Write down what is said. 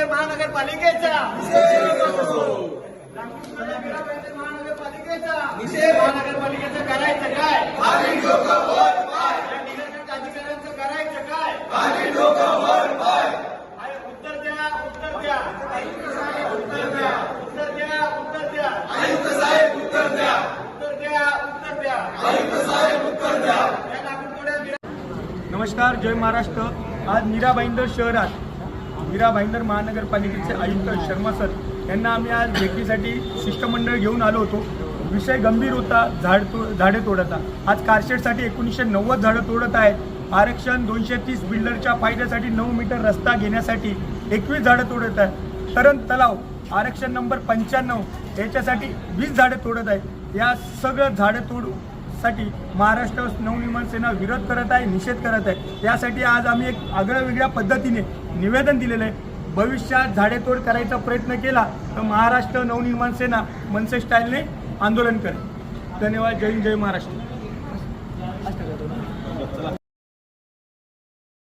नगर महानगरपालिकेचा महानगरपालिकेचा निषेध महानगरपालिकेचा करायचं काय? अधिकाऱ्यांचं करायचं काय? उत्तर द्या उत्तर द्या. उत्तर द्या. उत्तर द्या उत्तर द्या. आयुक्त साहेब उत्तर द्या. उत्तर द्या उत्तर द्या. आयुक्त साहेब उत्तर द्या. नमस्कार जय महाराष्ट्र. आज मीरा शहरात मीरा भाईंदर महानगरपालिकेचे आयुक्त शर्मा सर यांना आम्ही आज भेटीसाठी शिष्टमंडळ घेऊन आलो होतो. विषय गंभीर होता झाड तो झाडे तोडता. आज कारशेडसाठी एकोणीसशे नव्वद झाडं तोडत आहेत. आरक्षण दोनशे तीस बिल्डरच्या फायद्यासाठी नऊ मीटर रस्ता घेण्यासाठी एकवीस झाडं तोडत आहे तरण तलाव आरक्षण नंबर पंच्याण्णव याच्यासाठी वीस झाडे तोडत आहेत. या सगळं झाडं तोड साठी महाराष्ट्र नवनिर्माण सेना विरोध करत आहे निषेध करत आहे. त्यासाठी आज आम्ही एक आगळ्या वेगळ्या पद्धतीने निवेदन दिलेलं आहे. भविष्यात झाडेतोड करायचा प्रयत्न केला तर महाराष्ट्र नवनिर्माण सेना मनसे स्टाईलने आंदोलन करेल. धन्यवाद. जय हिंद, जय महाराष्ट्र.